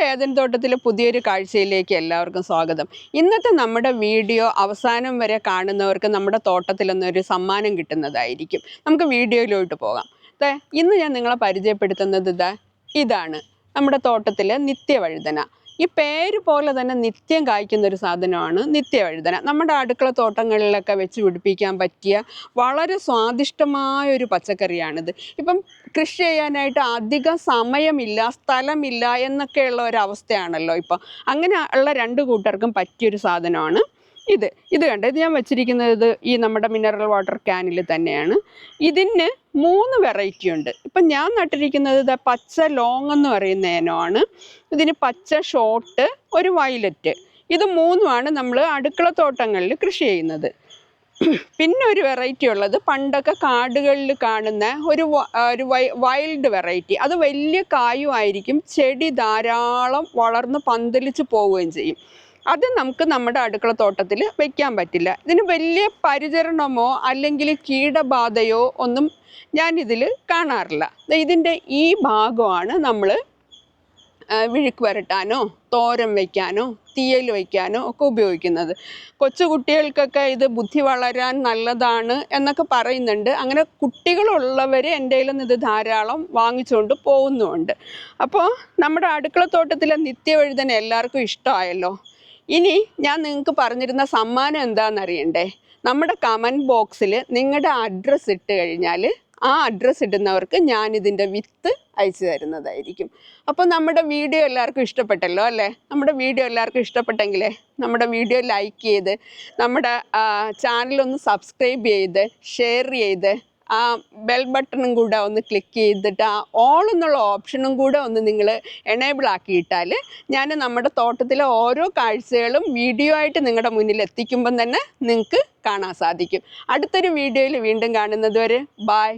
നമ്മുടെ ഏതൻ തോട്ടത്തിലെ പുതിയൊരു കാഴ്ചയിലേക്ക് എല്ലാവർക്കും സ്വാഗതം. ഇന്നത്തെ നമ്മുടെ വീഡിയോ അവസാനം വരെ കാണുന്നവർക്ക് നമ്മുടെ തോട്ടത്തിൽ നിന്നൊരു സമ്മാനം കിട്ടുന്നതായിരിക്കും. നമുക്ക് വീഡിയോയിലോട്ട് പോകാം. ഇന്ന് ഞാൻ നിങ്ങളെ പരിചയപ്പെടുത്തുന്നത് ഇതാ ഇതാണ് നമ്മുടെ തോട്ടത്തിലെ നിത്യവഴുതന. ഈ പേര് പോലെ തന്നെ നിത്യം കായ്ക്കുന്ന ഒരു സാധനമാണ് നിത്യവഴുതന. നമ്മുടെ അടുക്കള തോട്ടങ്ങളിലൊക്കെ വെച്ച് പിടിപ്പിക്കാൻ പറ്റിയ വളരെ സ്വാദിഷ്ടമായ ഒരു പച്ചക്കറിയാണിത്. ഇപ്പം കൃഷി ചെയ്യാനായിട്ട് അധികം സമയമില്ല സ്ഥലമില്ല എന്നൊക്കെയുള്ള ഒരു അവസ്ഥയാണല്ലോ ഇപ്പോൾ അങ്ങനെ ഉള്ള രണ്ട് കൂട്ടർക്കും പറ്റിയൊരു സാധനമാണ്. ഇത് ഇത് കണ്ട്? ഇത് ഞാൻ വെച്ചിരിക്കുന്നത് ഈ നമ്മുടെ മിനറൽ വാട്ടർ ക്യാനിൽ തന്നെയാണ്. ഇതിന് മൂന്ന് വെറൈറ്റി ഉണ്ട്. ഇപ്പം ഞാൻ നട്ടിരിക്കുന്നത് പച്ച ലോങ് എന്ന് പറയുന്ന ഇനമാണ്. ഇതിന് പച്ച ഷോർട്ട് ഒരു വയലറ്റ് ഇത് മൂന്നുമാണ് നമ്മൾ അടുക്കള തോട്ടങ്ങളിൽ കൃഷി ചെയ്യുന്നത്. പിന്നെ ഒരു വെറൈറ്റി ഉള്ളത് പണ്ടൊക്കെ കാടുകളിൽ കാണുന്ന ഒരു ഒരു വൈൽഡ് വെറൈറ്റി അത് വലിയ കായുമായിരിക്കും ചെടി ധാരാളം വളർന്ന് പന്തലിച്ച് പോവുകയും ചെയ്യും. അത് നമുക്ക് നമ്മുടെ അടുക്കള തോട്ടത്തിൽ വെക്കാൻ പറ്റില്ല. ഇതിന് വലിയ പരിചരണമോ അല്ലെങ്കിൽ കീടബാധയോ ഒന്നും ഞാനിതിൽ കാണാറില്ല. ഇതിന്റെ ഈ ഭാഗമാണ് നമ്മൾ വിഴുക്ക് വരട്ടാനോ തോരൻ വയ്ക്കാനോ തീയൽ വയ്ക്കാനോ ഒക്കെ ഉപയോഗിക്കുന്നത്. കൊച്ചുകുട്ടികൾക്കൊക്കെ ഇത് ബുദ്ധി വളരാൻ നല്ലതാണ് എന്നൊക്കെ പറയുന്നുണ്ട്. അങ്ങനെ കുട്ടികളുള്ളവർ എന്റെ നിന്ന് ഇത് ധാരാളം വാങ്ങിച്ചുകൊണ്ട് പോകുന്നുമുണ്ട് അപ്പോൾ നമ്മുടെ അടുക്കളത്തോട്ടത്തിലെ നിത്യവഴുതന എല്ലാവർക്കും ഇഷ്ടമായല്ലോ? ഇനി ഞാൻ നിങ്ങൾക്ക് പറഞ്ഞിരുന്ന സമ്മാനം എന്താണെന്നറിയണ്ടേ നമ്മുടെ കമന്റ് ബോക്സിൽ നിങ്ങളുടെ അഡ്രസ്സ് ഇട്ട് കഴിഞ്ഞാൽ ആ അഡ്രസ്സ് ഇടുന്നവർക്ക് ഞാൻ ഇതിന്റെ വിത്ത് അയച്ചു തരുന്നതായിരിക്കും. അപ്പോൾ നമ്മുടെ വീഡിയോ എല്ലാവർക്കും ഇഷ്ടപ്പെട്ടല്ലോ അല്ലേ? നമ്മുടെ വീഡിയോ എല്ലാവർക്കും ഇഷ്ടപ്പെട്ടെങ്കിൽ നമ്മുടെ വീഡിയോ ലൈക്ക് ചെയ്ത് നമ്മുടെ ചാനലൊന്ന് സബ്സ്ക്രൈബ് ചെയ്ത് ഷെയർ ചെയ്ത് ആ ബെൽ ബട്ടണും കൂടെ ഒന്ന് ക്ലിക്ക് ചെയ്തിട്ട് ആ ഓൾ എന്നുള്ള ഓപ്ഷനും കൂടെ ഒന്ന് നിങ്ങൾ എനേബിൾ ആക്കിയിട്ടാൽ ഞാൻ നമ്മുടെ തോട്ടത്തിലെ ഓരോ കാഴ്ചകളും വീഡിയോ ആയിട്ട് നിങ്ങളുടെ മുന്നിൽ എത്തിക്കുമ്പം തന്നെ നിങ്ങൾക്ക് കാണാൻ സാധിക്കും. അടുത്തൊരു വീഡിയോയിൽ വീണ്ടും കാണുന്നത് വരെ ബായ്